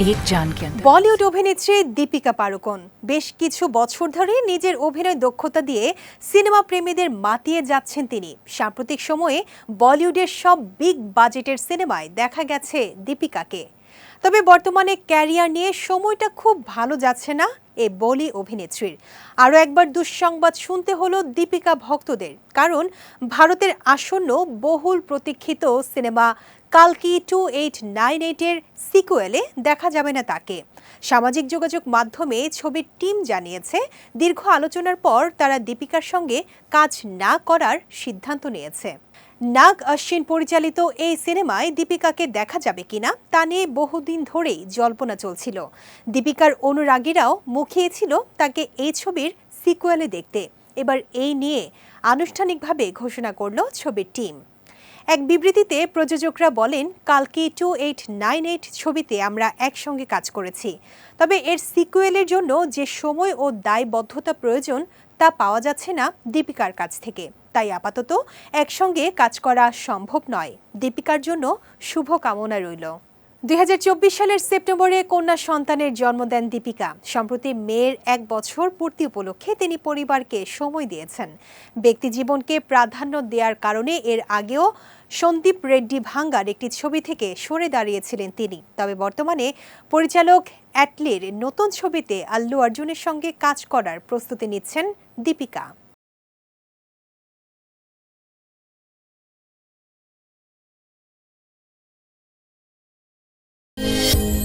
एक जान के अंदर বলিউড অভিনেত্রী দীপিকা পাড়ুকোন বেশ কিছু বছর ধরে নিজের অভিনয় দক্ষতা দিয়ে সিনেমা প্রেমীদের মাতিয়ে যাচ্ছেন তিনি সাম্প্রতিক সময়ে বলিউডের সব বিগ বাজেটের সিনেমায় দেখা গেছে দীপিকাকে তবে বর্তমানে ক্যারিয়ার নিয়ে সময়টা খুব ভালো যাচ্ছে না এ বলি অভিনেত্রীর। আরও একবার দুঃসংবাদ শুনতে হলো দীপিকা ভক্তদের, কারণ ভারতের আসন্ন বহুল প্রতীক্ষিত সিনেমা কালকি টু এইট নাইন এইটের সিকুয়েলে দেখা যাবে না তাকে। সামাজিক যোগাযোগ মাধ্যমে ছবির টিম জানিয়েছে, দীর্ঘ আলোচনার পর তারা দীপিকার সঙ্গে কাজ না করার সিদ্ধান্ত নিয়েছে। নাগ অশ্বিন পরিচালিত এই সিনেমায় দীপিকাকে দেখা যাবে কিনা তা নিয়ে বহুদিন ধরেই জল্পনা চলছিল। দীপিকার অনুরাগীরাও মুখিয়েছিল তাকে এই ছবির সিকুয়েলে দেখতে। এবার এই নিয়ে আনুষ্ঠানিকভাবে ঘোষণা করল ছবির টিম। এক বিবৃতিতে প্রযোজকরা বলেন, কালকি টু এইট নাইন এইট ছবিতে আমরা একসঙ্গে কাজ করেছি। তবে এর সিকুয়েলের জন্য যে সময় ও দায়বদ্ধতা প্রয়োজন তা পাওয়া যাচ্ছে না দীপিকার কাছ থেকে। তাই আপাতত একসঙ্গে কাজ করা সম্ভব নয়। দীপিকার জন্য শুভ কামনা রইল। দুই সালের সেপ্টেম্বরে কন্যা সন্তানের জন্ম দেন দীপিকা। সম্প্রতি মেয়ের এক বছর পূর্তি উপলক্ষে তিনি পরিবারকে সময় দিয়েছেন। ব্যক্তি জীবনকে প্রাধান্য দেওয়ার কারণে এর আগেও সন্দীপ রেড্ডি ভাঙ্গার একটি ছবি থেকে সরে দাঁড়িয়েছিলেন তিনি। তবে বর্তমানে পরিচালক অ্যাটলির নতুন ছবিতে আল্লু অর্জুনের সঙ্গে কাজ করার প্রস্তুতি নিচ্ছেন দীপিকা। 嗯。